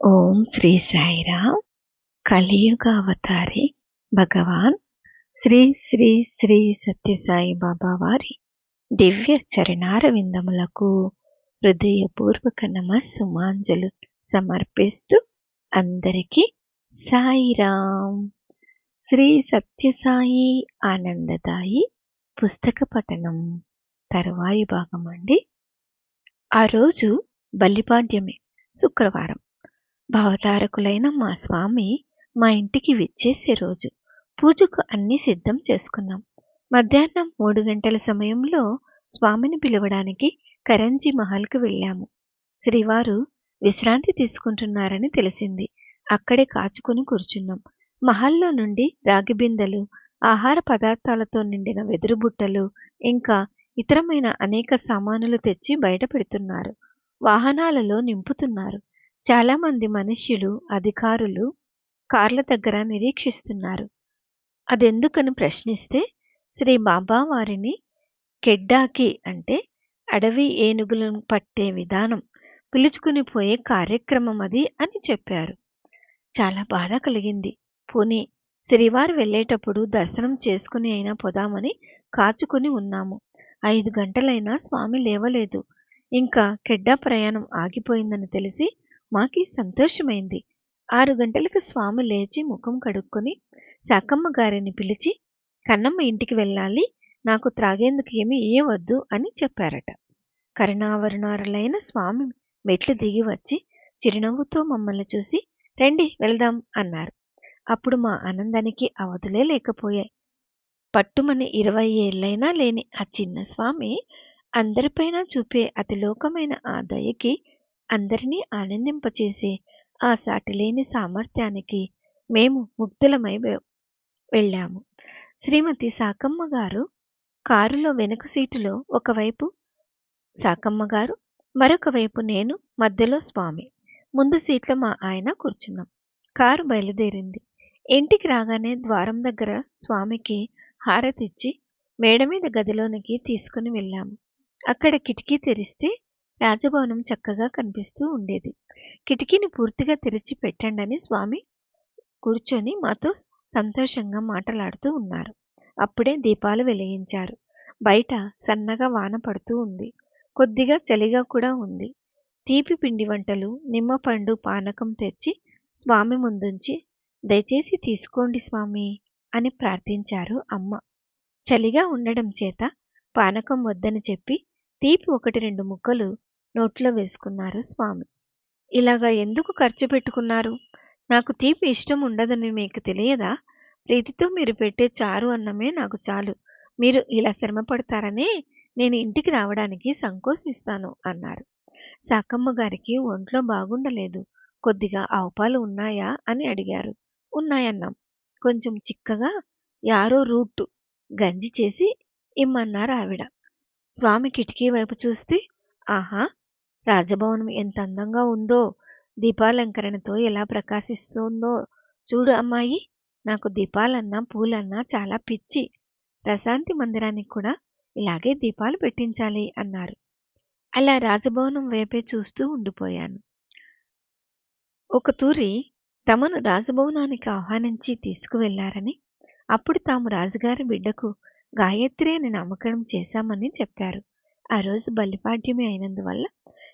ఓం శ్రీ సాయిరామ్. కలియుగ అవతారి భగవాన్. శ్రీ శ్రీ శ్రీ సత్యసాయి బాబా వారి దివ్య చరణార విందములకు హృదయపూర్వక నమస్సుమాంజలు సమర్పిస్తూ అందరికీ సాయిరామ్. శ్రీ సత్యసాయి ఆనందదాయి పుస్తక పఠనం తరువాయి భాగం అండి ఆ రోజు బలిపాడ్యమే శుక్రవారం. భావతారకులైన మా స్వామి మా ఇంటికి విచ్చేసే రోజు. పూజకు అన్నీ సిద్ధం చేసుకున్నాం. మధ్యాహ్నం మూడు గంటల సమయంలో స్వామిని పిలవడానికి కరంజీ మహల్కు వెళ్ళాము. శ్రీవారు విశ్రాంతి తీసుకుంటున్నారని తెలిసింది. అక్కడే కాచుకొని కూర్చున్నాం. మహల్లో నుండి రాగి బిందెలు ఆహార పదార్థాలతో నిండిన వెదురు బుట్టలు ఇంకా ఇతరమైన అనేక సామానులు తెచ్చి బయట పెడుతున్నారు. వాహనాలలో నింపుతున్నారు. చాలామంది మనుష్యులు అధికారులు కార్ల దగ్గర నిరీక్షిస్తున్నారు. అదెందుకని ప్రశ్నిస్తే శ్రీ బాబా వారిని కెడ్డాకి అంటే అడవి ఏనుగులను పట్టే విధానం పిలుచుకుని పోయే కార్యక్రమం అది అని చెప్పారు. చాలా బాధ కలిగింది. పోనీ శ్రీవారు వెళ్ళేటప్పుడు దర్శనం చేసుకుని అయినా పోదామని కాచుకుని ఉన్నాము. ఐదు గంటలైనా స్వామి లేవలేదు. ఇంకా కెడ్డా ప్రయాణం ఆగిపోయిందని తెలిసి మాకి సంతోషమైంది. ఆరు గంటలకు స్వామి లేచి ముఖం కడుక్కొని శాకమ్మ గారిని పిలిచి కన్నమ్మ ఇంటికి వెళ్ళాలి నాకు త్రాగేందుకు ఏమీ ఇయ్యవద్దు అని చెప్పారట. కరుణావరుణారులైన స్వామి మెట్లు దిగి వచ్చి చిరునవ్వుతో మమ్మల్ని చూసి రండి వెళ్దాం అన్నారు. అప్పుడు మా ఆనందానికి అవధులే లేకపోయాయి. పట్టుమని ఇరవై ఏళ్ళైనా లేని ఆ చిన్న స్వామి అందరిపైన చూపే అతిలోకమైన ఆ దయకి అందరినీ ఆనందింపచేసి ఆ సాటిలేని సామర్థ్యానికి మేము ముగ్ధులమై వెళ్ళాము. శ్రీమతి సాకమ్మ గారు కారులో వెనుక సీటులో ఒకవైపు సాకమ్మ గారు మరొక వైపు నేను మధ్యలో స్వామి. ముందు సీట్లో మా ఆయన కూర్చున్నాం. కారు బయలుదేరింది. ఇంటికి రాగానే ద్వారం దగ్గర స్వామికి హారతిచ్చి మేడ మీద గదిలోనికి తీసుకుని వెళ్ళాము. అక్కడ కిటికీ తెరిస్తే రాజభవనం చక్కగా కనిపిస్తూ ఉండేది. కిటికీని పూర్తిగా తెరిచి పెట్టండి అని స్వామి కూర్చొని మాతో సంతోషంగా మాట్లాడుతూ ఉన్నారు. అప్పుడే దీపాలు వెలిగించారు. బయట సన్నగా వాన పడుతూ ఉంది. కొద్దిగా చలిగా కూడా ఉంది. తీపి పిండి వంటలు నిమ్మపండు పానకం తెచ్చి స్వామి ముందుంచి దయచేసి తీసుకోండి స్వామి అని ప్రార్థించారు అమ్మ. చలిగా ఉండడం చేత పానకం వద్దని చెప్పి తీపి ఒకటి రెండు ముక్కలు నోట్లో వేసుకున్నారు స్వామి. ఇలాగా ఎందుకు ఖర్చు పెట్టుకున్నారు? నాకు తీపి ఇష్టం ఉండదని మీకు తెలియదా? ప్రీతితో మీరు పెట్టే చారు అన్నమే నాకు చాలు. మీరు ఇలా శ్రమ పడతారనే నేను ఇంటికి రావడానికి సంకోచిస్తాను అన్నారు. సాకమ్మ గారికి ఒంట్లో బాగుండలేదు. కొద్దిగా ఆవుపాలు ఉన్నాయా అని అడిగారు. ఉన్నాయన్నాం. కొంచెం చిక్కగా యారో రూట్ గంజి చేసి ఇమ్మన్నారు ఆవిడ. స్వామి కిటికీ వైపు చూస్తే ఆహా రాజభవనం ఎంత అందంగా ఉందో దీపాలంకరణతో ఎలా ప్రకాశిస్తుందో చూడు అమ్మాయి. నాకు దీపాలన్నా పూలన్నా చాలా పిచ్చి. ప్రశాంతి మందిరానికి కూడా ఇలాగే దీపాలు పెట్టించాలి అన్నారు. అలా రాజభవనం వైపే చూస్తూ ఉండిపోయాను. ఒక తూరి తమను రాజభవనానికి ఆహ్వానించి తీసుకువెళ్ళారని అప్పుడు తాము రాజుగారి బిడ్డకు గాయత్రి అని నామకరణం చేశామని చెప్పారు. ఆ రోజు బలిపాడ్యమే అయినందువల్ల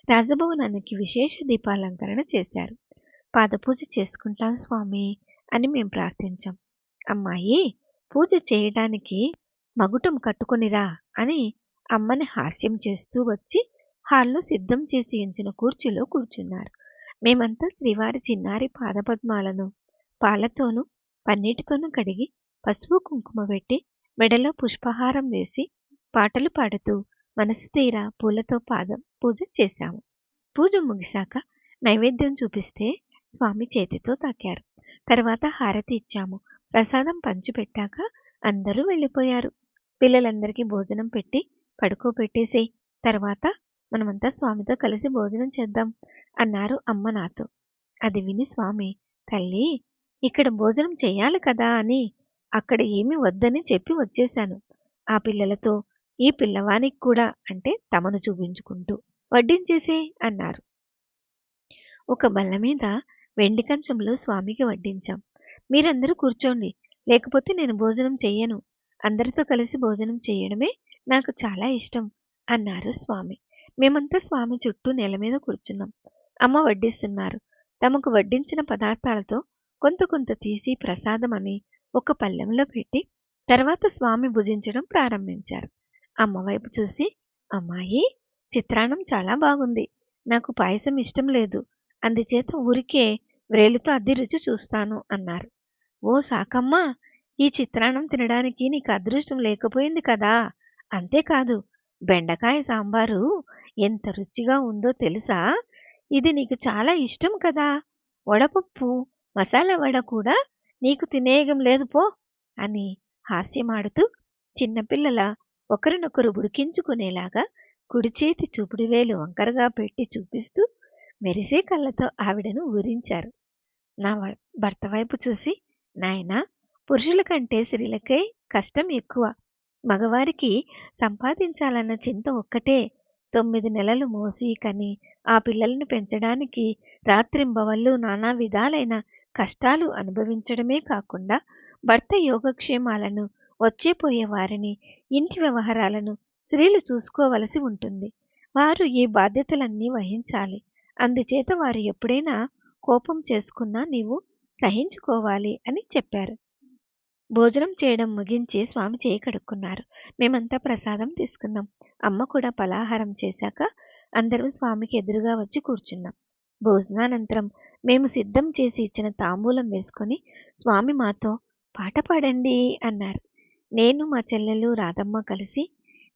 రాజభవనానికి విశేష దీపాలంకరణ చేశారు. పాదపూజ చేసుకుంటాం స్వామి అని మేము ప్రార్థించాం. అమ్మాయి పూజ చేయడానికి మగుటం కట్టుకొనిరా అని అమ్మని హాస్యం చేస్తూ వచ్చి హాల్లో సిద్ధం చేసి ఎంచిన కూర్చులో కూర్చున్నారు. మేమంతా శ్రీవారి చిన్నారి పాదపద్మాలను పాలతోనూ పన్నీటితోనూ కడిగి పసుపు కుంకుమ పెట్టి మెడలో పుష్పహారం వేసి పాటలు పాడుతూ మనసు తీరా పూలతో పాదం పూజ చేశాము. పూజ ముగిశాక నైవేద్యం చూపిస్తే స్వామి చేతితో తాకారు. తర్వాత హారతి ఇచ్చాము. ప్రసాదం పంచిపెట్టాక అందరూ వెళ్ళిపోయారు. పిల్లలందరికీ భోజనం పెట్టి పడుకోబెట్టేసి తర్వాత మనమంతా స్వామితో కలిసి భోజనం చేద్దాం అన్నారు అమ్మ నాతో అది విని స్వామి తల్లి ఇక్కడ భోజనం చేయాలి కదా అని అక్కడ ఏమి వద్దని చెప్పి వచ్చేశాను. ఆ పిల్లలతో ఈ పిల్లవానికి కూడా అంటే తమను చూపించుకుంటూ వడ్డించేసే అన్నారు. ఒక బల్ల మీద వెండి కంచంలో స్వామికి వడ్డించాం. మీరందరూ కూర్చోండి. లేకపోతే నేను భోజనం చెయ్యను. అందరితో కలిసి భోజనం చేయడమే నాకు చాలా ఇష్టం అన్నారు స్వామి. మేమంతా స్వామి చుట్టూ నేల మీద కూర్చున్నాం. అమ్మ వడ్డిస్తున్నారు. తమకు వడ్డించిన పదార్థాలతో కొంత కొంత తీసి ప్రసాదం అని ఒక పళ్ళెంలో పెట్టి తర్వాత స్వామి భుజించడం ప్రారంభించారు. అమ్మవైపు చూసి అమ్మాయి చిత్రాన్నం చాలా బాగుంది. నాకు పాయసం ఇష్టం లేదు. అందుచేత ఊరికే వ్రేలుతో అద్దె రుచి చూస్తాను అన్నారు. ఓ సాకమ్మ ఈ చిత్రాన్నం తినడానికి నీకు అదృష్టం లేకపోయింది కదా. అంతేకాదు బెండకాయ సాంబారు ఎంత రుచిగా ఉందో తెలుసా? ఇది నీకు చాలా ఇష్టం కదా. వడపప్పు మసాలా వడ కూడా నీకు తినేయగం లేదు పో అని హాస్యమాడుతూ చిన్నపిల్లల ఒకరినొకరు ఉడికించుకునేలాగా కుడి చేతి వంకరగా పెట్టి చూపిస్తూ మెరిసే కళ్ళతో ఆవిడను ఊరించారు. నా భర్త వైపు చూసి నాయనా పురుషుల కంటే స్త్రీలకే కష్టం ఎక్కువ. మగవారికి సంపాదించాలన్న చింత ఒక్కటే. తొమ్మిది నెలలు మోసి కని ఆ పిల్లలను పెంచడానికి రాత్రింబవళ్ళు నానా విధాలైన కష్టాలు అనుభవించడమే కాకుండా భర్త యోగక్షేమాలను వచ్చేపోయే వారిని ఇంటి వ్యవహారాలను స్త్రీలు చూసుకోవలసి ఉంటుంది. వారు ఈ బాధ్యతలన్నీ వహించాలి. అందుచేత వారు ఎప్పుడైనా కోపం చేసుకున్నా నీవు సహించుకోవాలి అని చెప్పారు. భోజనం చేయడం ముగించి స్వామి చేయి కడుక్కున్నారు. మేమంతా ప్రసాదం తీసుకున్నాం. అమ్మ కూడా పలాహారం చేశాక అందరూ స్వామికి ఎదురుగా వచ్చి కూర్చున్నాం. భోజనానంతరం మేము సిద్ధం చేసి ఇచ్చిన తాంబూలం వేసుకొని స్వామి మాతో పాట పాడండి అన్నారు. నేను మా చెల్లెలు రాధమ్మ కలిసి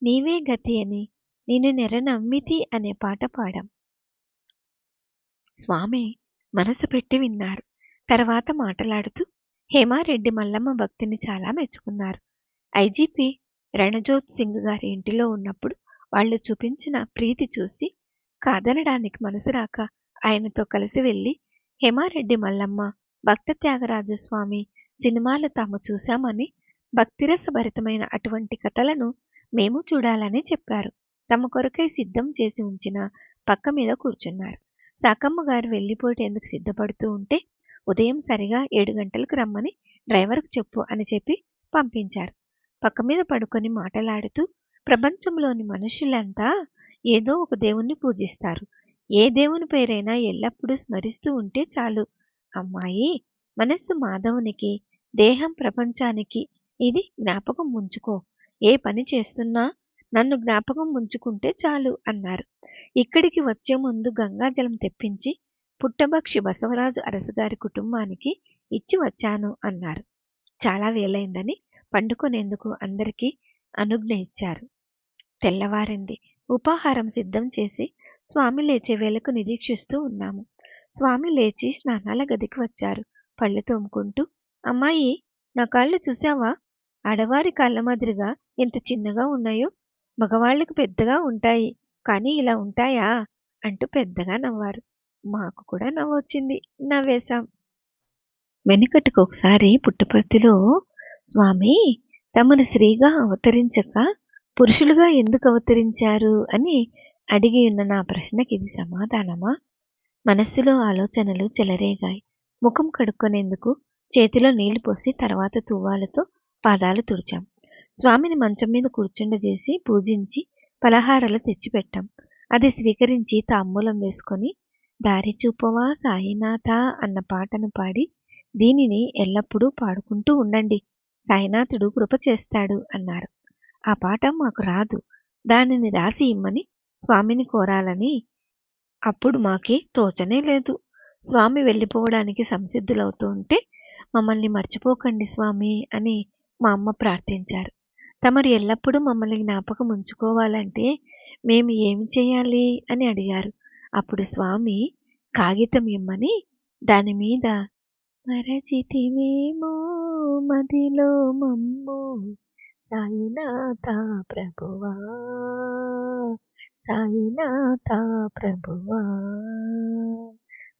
నీవే గతి అని నేను నెర నమ్మితి అనే పాట పాడాం. స్వామి మనసు పెట్టి విన్నారు. తర్వాత మాట్లాడుతూ హేమారెడ్డి మల్లమ్మ భక్తిని చాలా మెచ్చుకున్నారు. ఐజీపీ రణజోత్ సింగ్ గారి ఇంటిలో ఉన్నప్పుడు వాళ్ళు చూపించిన ప్రీతి చూసి కాదనడానికి మనసు రాక ఆయనతో కలిసి వెళ్ళి హేమారెడ్డి మల్లమ్మ భక్త త్యాగరాజు స్వామి సినిమాలు తాము చూశామని భక్తిరసభరితమైన అటువంటి కథలను మేము చూడాలని చెప్పారు. తమ కొరకై సిద్ధం చేసి ఉంచిన పక్క మీద కూర్చున్నారు. సాకమ్మ గారు వెళ్ళిపోయేందుకు సిద్ధపడుతూ ఉంటే ఉదయం సరిగా ఏడు గంటలకు రమ్మని డ్రైవర్కు చెప్పు అని చెప్పి పంపించారు. పక్క మీద పడుకొని మాటలాడుతూ ప్రపంచంలోని మనుషులంతా ఏదో ఒక దేవుణ్ణి పూజిస్తారు. ఏ దేవుని పేరైనా ఎల్లప్పుడూ స్మరిస్తూ ఉంటే చాలు. అమ్మాయి మనస్సు మాధవునికి దేహం ప్రపంచానికి ఇది జ్ఞాపకం ఉంచుకో. ఏ పని చేస్తున్నా నన్ను జ్ఞాపకం ఉంచుకుంటే చాలు అన్నారు. ఇక్కడికి వచ్చే ముందు గంగాజలం తెప్పించి పుట్టబక్షి బసవరాజు అరసుగారి కుటుంబానికి ఇచ్చి వచ్చాను అన్నారు. చాలా వేలైందని పండుకునేందుకు అందరికీ అనుజ్ఞ ఇచ్చారు. తెల్లవారింది. ఉపాహారం సిద్ధం చేసి స్వామి లేచే వేళకు నిరీక్షిస్తూ ఉన్నాము. స్వామి లేచి స్నానాల గదికి వచ్చారు. పళ్ళు తోముకుంటూ అమ్మాయి నా కాళ్ళు చూసావా ఆడవారి కాళ్ళ మాదిరిగా ఎంత చిన్నగా ఉన్నాయో మగవాళ్ళకి పెద్దగా ఉంటాయి. కానీ ఇలా ఉంటాయా? అంటూ పెద్దగా నవ్వారు. మాకు కూడా నవ్వొచ్చింది. నవ్వేశాం. వెనుకటికి ఒకసారి పుట్టపర్తిలో స్వామి తమను స్త్రీగా అవతరించక పురుషులుగా ఎందుకు అవతరించారు? అని అడిగి ఉన్న నా ప్రశ్నకి ఇది సమాధానమా? మనస్సులో ఆలోచనలు చెలరేగాయి. ముఖం కడుక్కునేందుకు చేతిలో నీళ్ళు పోసి తర్వాత తువ్వాలతో పాదాలు తుడిచాం. స్వామిని మంచం మీద కూర్చుండజేసి పూజించి పలహారాలు తెచ్చిపెట్టాం. అది స్వీకరించి తాంబూలం వేసుకొని దారి చూపవా సాయినాథ అన్న పాటను పాడి దీనిని ఎల్లప్పుడూ పాడుకుంటూ ఉండండి. సాయినాథుడు కృప చేస్తాడు అన్నారు. ఆ పాట మాకు రాదు. దానిని రాసి ఇమ్మని స్వామిని కోరాలని అప్పుడు మాకే తోచనే లేదు. స్వామి వెళ్ళిపోవడానికి సంసిద్ధులవుతూ ఉంటే మమ్మల్ని మర్చిపోకండి స్వామి అని మా అమ్మ ప్రార్థించారు. తమరు ఎల్లప్పుడూ మమ్మల్ని జ్ఞాపకం ఉంచుకోవాలంటే మేము ఏమి చేయాలి అని అడిగారు. అప్పుడు స్వామి కాగితం ఇమ్మని దాని మీద మరచితివేమో మదిలో మమ్ము సాయినాథ ప్రభువా సాయినాథ ప్రభువా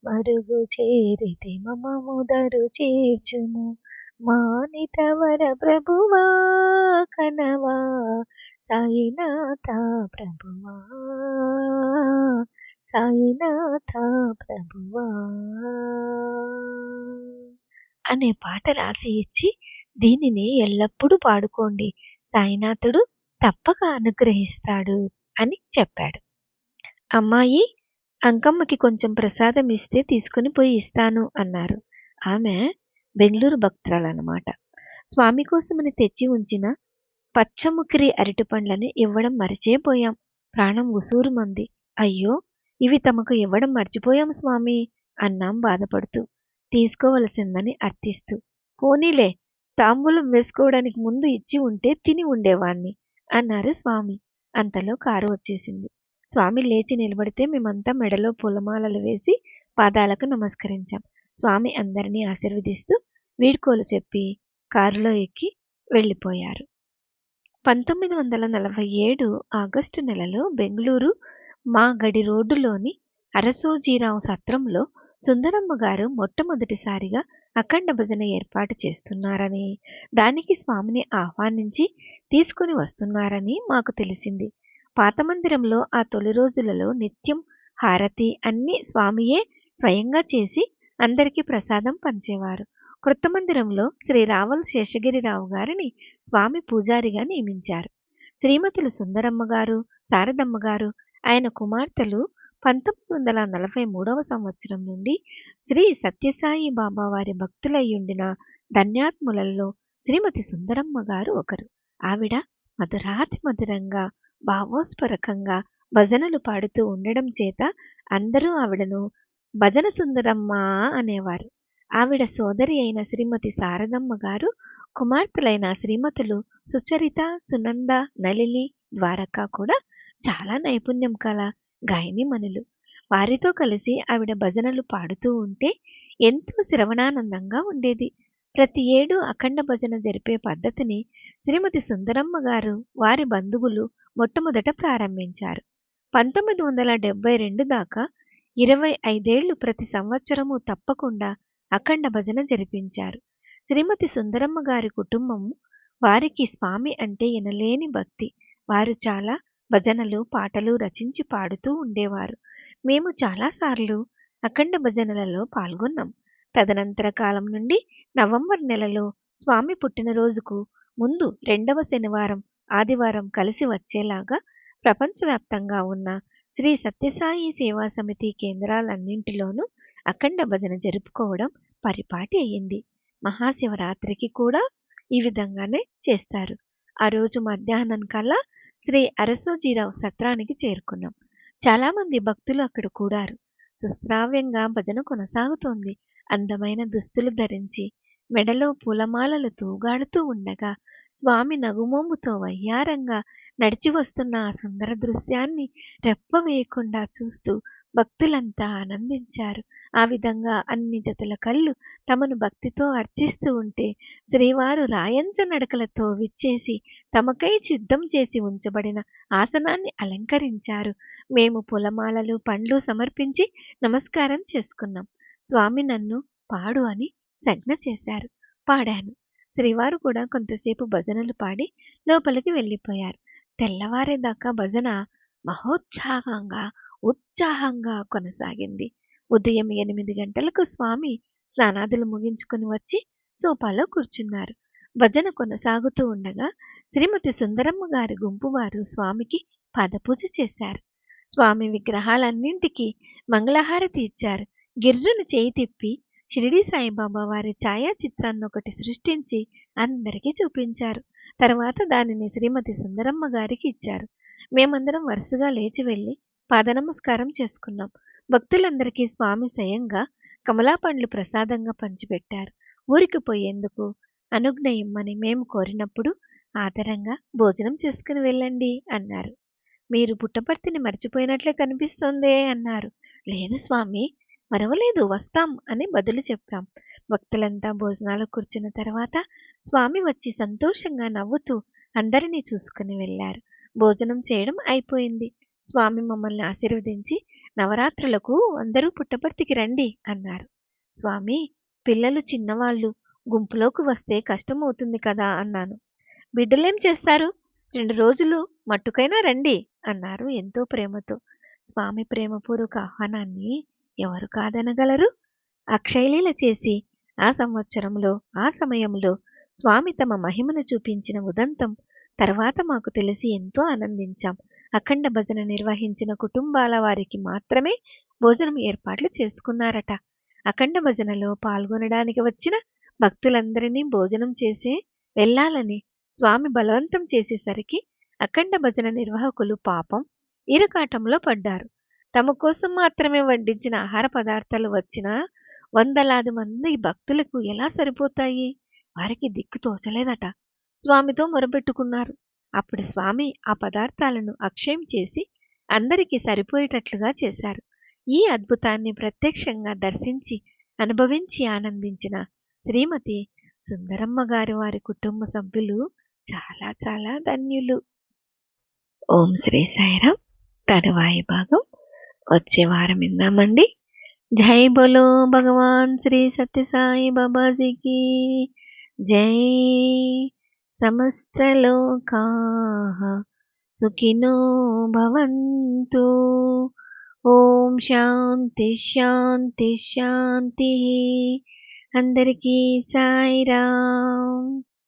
మరుగు చేరితి మమ ముదరు చేర్చుము మానితవర ప్రభువా కనవా సాయినాథ ప్రభువా. సాయినాథ ప్రభువా. అనే పాట రాసి ఇచ్చి దీనిని ఎల్లప్పుడూ పాడుకోండి. సాయినాథుడు తప్పక అనుగ్రహిస్తాడు అని చెప్పాడు. అమ్మాయి అంకమ్మకి కొంచెం ప్రసాదం ఇస్తే తీసుకుని పోయి ఇస్తాను అన్నారు. ఆమె బెంగళూరు భక్తురాలన్నమాట. స్వామి కోసమని తెచ్చి ఉంచిన పచ్చముకిరి అరటి పండ్లని ఇవ్వడం మరిచేపోయాం. ప్రాణం ఉసూరుమంది. అయ్యో ఇవి తమకు ఇవ్వడం మర్చిపోయాం స్వామి అన్నాం బాధపడుతూ. తీసుకోవలసిందని అర్థిస్తూ. పోనీలే తాంబూలం వేసుకోవడానికి ముందు ఇచ్చి ఉంటే తిని ఉండేవాణ్ణి అన్నారు స్వామి. అంతలో కారు వచ్చేసింది. స్వామి లేచి నిలబడితే మేమంతా మెడలో పూలమాలలు వేసి పాదాలకు నమస్కరించాం. స్వామి అందరినీ ఆశీర్వదిస్తూ వీడ్కోలు చెప్పి కారులో ఎక్కి వెళ్ళిపోయారు. పంతొమ్మిది వందల నలభై ఏడు ఆగస్టు నెలలో బెంగళూరు మా గడి రోడ్డులోని అరసోజీరావు సత్రంలో సుందరమ్మ గారు మొట్టమొదటిసారిగా అఖండ భజన ఏర్పాటు చేస్తున్నారని దానికి స్వామిని ఆహ్వానించి తీసుకుని వస్తున్నారని మాకు తెలిసింది. పాత మందిరంలో ఆ తొలి రోజులలో నిత్యం హారతి అన్నీ స్వామియే స్వయంగా చేసి అందరికీ ప్రసాదం పంచేవారు. కృత మందిరంలో శ్రీ రావల్ శేషగిరిరావు గారిని స్వామి పూజారిగా నియమించారు. శ్రీమతులు సుందరమ్మ గారు శారదమ్మ గారు ఆయన కుమార్తెలు పంతొమ్మిది వందల నలభై మూడవ సంవత్సరం నుండి శ్రీ సత్యసాయి బాబా వారి భక్తులయ్యుండిన ధన్యాత్ములలో శ్రీమతి సుందరమ్మ గారు ఒకరు. ఆవిడ మధురాతి మధురంగా భావోస్పరకంగా భజనలు పాడుతూ ఉండడం చేత అందరూ ఆవిడను భజన సుందరమ్మ అనేవారు. ఆవిడ సోదరి అయిన శ్రీమతి శారదమ్మ గారు కుమార్తెలైన శ్రీమతులు సుచరిత సునంద నళిని ద్వారక కూడా చాలా నైపుణ్యం కల గాయనిమణులు వారితో కలిసి ఆవిడ భజనలు పాడుతూ ఉంటే ఎంతో శ్రవణానందంగా ఉండేది. ప్రతి ఏడు అఖండ భజన జరిపే పద్ధతిని శ్రీమతి సుందరమ్మ గారు వారి బంధువులు మొట్టమొదట ప్రారంభించారు. పంతొమ్మిది వందల డెబ్బై రెండు దాకా ఇరవై ఐదేళ్ళు ప్రతి సంవత్సరము తప్పకుండా అఖండ భజన జరిపించారు. శ్రీమతి సుందరమ్మ గారి కుటుంబం వారికి స్వామి అంటే ఎనలేని భక్తి. వారు చాలా భజనలు పాటలు రచించి పాడుతూ ఉండేవారు. మేము చాలాసార్లు అఖండ భజనలలో పాల్గొన్నాం. తదనంతర కాలం నుండి నవంబర్ నెలలో స్వామి పుట్టినరోజుకు ముందు రెండవ శనివారం ఆదివారం కలిసి వచ్చేలాగా ప్రపంచవ్యాప్తంగా ఉన్న శ్రీ సత్యసాయి సేవా సమితి కేంద్రాలన్నింటిలోనూ అఖండ భజన జరుపుకోవడం పరిపాటి అయ్యింది. మహాశివరాత్రికి కూడా ఈ విధంగానే చేస్తారు. ఆ రోజు మధ్యాహ్నం కల్లా శ్రీ అరసోజీరావు సత్రానికి చేరుకున్నాం. చాలామంది భక్తులు అక్కడ కూడారు. సుశ్రావ్యంగా భజన కొనసాగుతోంది. అందమైన దుస్తులు ధరించి మెడలో పూలమాలలు తూగాడుతూ ఉండగా స్వామి నగుమోముతో వయ్యారంగా నడిచి వస్తున్న ఆ సుందర దృశ్యాన్ని రెప్ప వేయకుండా చూస్తూ భక్తులంతా ఆనందించారు. ఆ విధంగా అన్ని జతల కళ్ళు తమను భక్తితో అర్చిస్తూ ఉంటే శ్రీవారు రాయంచ నడకలతో విచ్చేసి తమకై సిద్ధం చేసి ఉంచబడిన ఆసనాన్ని అలంకరించారు. మేము పులమాలలు పండ్లు సమర్పించి నమస్కారం చేసుకున్నాం. స్వామి నన్ను పాడు అని సంజ్ఞ చేశారు. పాడాను. శ్రీవారు కూడా కొంతసేపు భజనలు పాడి లోపలికి వెళ్ళిపోయారు. తెల్లవారేదాకా భజన మహోత్సాహంగా ఉత్సాహంగా కొనసాగింది. ఉదయం ఎనిమిది గంటలకు స్వామి స్నానాదులు ముగించుకుని వచ్చి సోఫాలో కూర్చున్నారు. భజన కొనసాగుతూ ఉండగా శ్రీమతి సుందరమ్మ గారి గుంపు వారు స్వామికి పాదపూజ చేశారు. స్వామి విగ్రహాలన్నింటికీ మంగళహారతి ఇచ్చారు. గిర్రును చేయి తిప్పి షిరిడి సాయిబాబా వారి ఛాయాచిత్రాన్ని ఒకటి సృష్టించి అందరికీ చూపించారు. తర్వాత దానిని శ్రీమతి సుందరమ్మ గారికి ఇచ్చారు. మేమందరం వరుసగా లేచి వెళ్ళి పాదనమస్కారం చేసుకున్నాం. భక్తులందరికీ స్వామి స్వయంగా కమలా పండ్లు ప్రసాదంగా పంచిపెట్టారు. ఊరికి పోయేందుకు అనుజ్ఞ ఇమ్మని మేము కోరినప్పుడు ఆదరంగా భోజనం చేసుకుని వెళ్ళండి అన్నారు. మీరు పుట్టపర్తిని మర్చిపోయినట్లే కనిపిస్తోందే అన్నారు. లేదు స్వామి మరవలేదు వస్తాం అని బదులు చెప్పాం భక్తులంతా భోజనాలు కూర్చున్న తర్వాత స్వామి వచ్చి సంతోషంగా నవ్వుతూ అందరినీ చూసుకుని వెళ్ళారు. భోజనం చేయడం అయిపోయింది. స్వామి మమ్మల్ని ఆశీర్వదించి నవరాత్రులకు అందరూ పుట్టపర్తికి రండి అన్నారు. స్వామి పిల్లలు చిన్నవాళ్ళు గుంపులోకి వస్తే కష్టమవుతుంది కదా అన్నాను. బిడ్డలేం చేస్తారు? రెండు రోజులు మట్టుకైనా రండి అన్నారు ఎంతో ప్రేమతో. స్వామి ప్రేమపూర్వక ఆహ్వానాన్ని ఎవరు కాదనగలరు? అక్షయలీల చేసి ఆ సంవత్సరంలో ఆ సమయంలో స్వామి తమ మహిమను చూపించిన ఉదంతం తర్వాత మాకు తెలిసి ఎంతో ఆనందించాం. అఖండ భజన నిర్వహించిన కుటుంబాల వారికి మాత్రమే భోజనం ఏర్పాట్లు చేసుకున్నారట. అఖండ భజనలో పాల్గొనడానికి వచ్చిన భక్తులందరినీ భోజనం చేసే వెళ్ళాలని స్వామి బలవంతం చేసేసరికి అఖండ భజన నిర్వాహకులు పాపం ఇరుకాటంలో పడ్డారు. తమ కోసం మాత్రమే వడ్డించిన ఆహార పదార్థాలు వచ్చిన వందలాది మంది భక్తులకు ఎలా సరిపోతాయి? వారికి దిక్కు తోచలేదట. స్వామితో మొరబెట్టుకున్నారు అప్పుడు స్వామి ఆ పదార్థాలను అక్షయం చేసి అందరికీ సరిపోయేటట్లుగా చేశారు. ఈ అద్భుతాన్ని ప్రత్యక్షంగా దర్శించి అనుభవించి ఆనందించిన శ్రీమతి సుందరమ్మ గారి వారి కుటుంబ సభ్యులు చాలా చాలా ధన్యులు. ఓం శ్రీ సాయిరామ్ తరువాయి భాగం. వచ్చే వారం విందామండి జై బోలో భగవాన్ శ్రీ సత్యసాయి బాబాజీకి. జై సమస్తలోకా సుఖినో భవంతు. ఓం శాంతి శాంతి శాంతి. అందరికీ సాయిరామ్.